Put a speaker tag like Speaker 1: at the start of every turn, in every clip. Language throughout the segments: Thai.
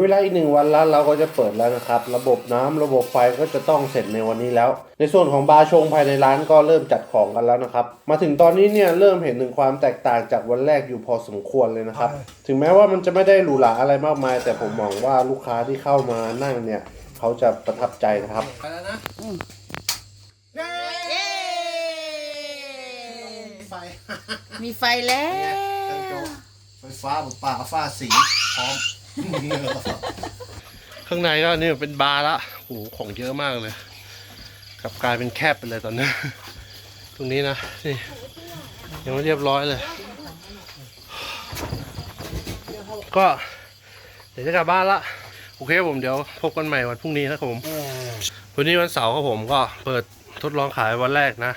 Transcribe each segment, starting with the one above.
Speaker 1: เวลาอีกหนึ่งวันร้านเราก็จะเปิดแล้วนะครับ ระบบน้ำระบบไฟก็จะต้องเสร็จในวันนี้แล้ว ในส่วนของบาร์ชงภายในร้านก็เริ่มจัดของกันแล้วนะครับ มาถึงตอนนี้เนี่ยเริ่มเห็นถึงความแตกต่างจากวันแรกอยู่พอสมควรเลยนะครับ ถึงแม้ว่ามันจะไม่ได้หรูหราอะไรมากมาย แต่ผมหวังว่าลูกค้าที่เข้ามานั่งเนี่ย เขาจะประทับใจนะครับ
Speaker 2: ไปแล้วนะ
Speaker 3: เย้
Speaker 2: ไฟ
Speaker 3: มีไฟแล้ว
Speaker 2: ไฟฟ้าแบบป่าฟ้าสีพร้อม
Speaker 1: ข้างในก็นี่เป็นบาร์ละโอ้โหของเยอะมากเลยกลับกลายเป็นแคบไปเลยตอนนี้ ตรงนี้นะนี่ยังไม่เรียบร้อยเลย ก็เดี๋ยวจะกลับบ้านละโอเคครับผมเดี๋ยวพบกันใหม่วันพรุ่งนี้นะครับผมวันนี้วันเสาร์ครับผมก็เปิดทดลองขายวันแรกนะ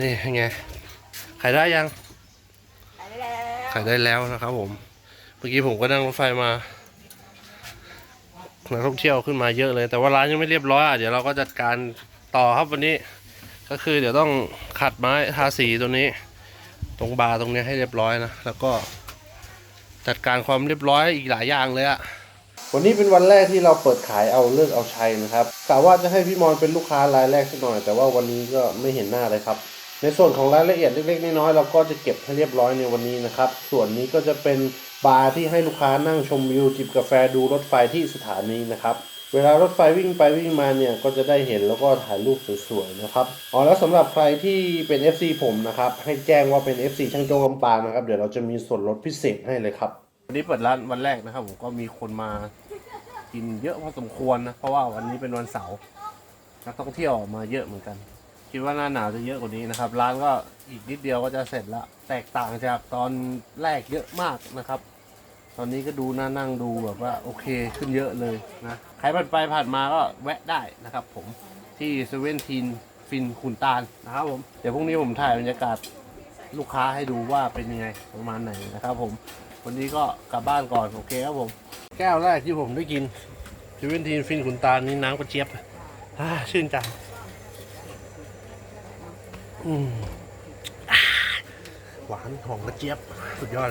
Speaker 1: นี่ยังไง ขายได้ยัง ขายได้แล้วนะครับผมเมื่อกี้ผมก็นั่งรถไฟมานักท่องเที่ยวขึ้นมาเยอะเลย แต่ว่าร้านยังไม่เรียบร้อยอะเดี๋ยวเราก็จัดการต่อครับวันนี้ ก็คือเดี๋ยวต้องขัดไม้ทาสีตัวนี้ ตรงบาร์ตรงเนี้ยให้เรียบร้อยนะแล้วก็จัดการความเรียบร้อยอีกหลายอย่างเลยอะวันนี้เป็นวันแรกที่เราเปิดขายเอาเลิกเอาชัยนะครับกะว่าจะให้พี่มอนเป็นลูกค้ารายแรกสักหน่อย แต่ว่าวันนี้ก็ไม่เห็นหน้าเลยครับ ในส่วนของรายละเอียดเล็กๆน้อยๆเราก็จะเก็บให้เรียบร้อยในวันนี้นะครับ ส่วนนี้ก็จะเป็น บาร์ที่ให้ลูกค้านั่งชมวิวจิบกาแฟดูรถไฟที่สถานีนะครับ เวลารถไฟวิ่งไปวิ่งมาเนี่ยก็จะได้เห็นแล้วก็ถ่ายรูปสวยๆนะครับอ๋อแล้วสำหรับใครที่เป็น FC ผมนะครับให้แจ้งว่าเป็น FC ช่างโจกำปางนะครับเดี๋ยวเราจะมีส่วนลดพิเศษให้เลยครับวันนี้เปิดร้านวันแรกนะครับผมก็มีคนมากินเยอะพอสมควรนะเพราะว่าวันนี้เป็นวันเสาร์นักท่องเที่ยวมาเยอะเหมือนกัน คิดว่าหน้าหนาวจะเยอะกว่านี้นะครับ ร้านก็อีกนิดเดียวก็จะเสร็จละแตกต่างจากตอนแรกเยอะมากนะครับ ตอนนี้ก็ดูน่านั่งดูแบบว่าโอเคขึ้นเยอะเลยนะใครผ่านไปผ่านมาก็แวะได้นะครับ ผมที่เซเว่นทีนฟินขุนตาลนะครับผมเดี๋ยวพรุ่งนี้ผมถ่ายบรรยากาศลูกค้าให้ดูว่าเป็นยังไงประมาณไหนนะครับ ผมวันนี้ก็กลับบ้านก่อนโอเคครับผม แก้วแรกที่ผมได้กินเซเว่นทีนฟินขุนตาลนี่น้ำกระเจี๊ยบชื่นใจ หวานหอมกระเจี๊ยบ สุดยอดเลย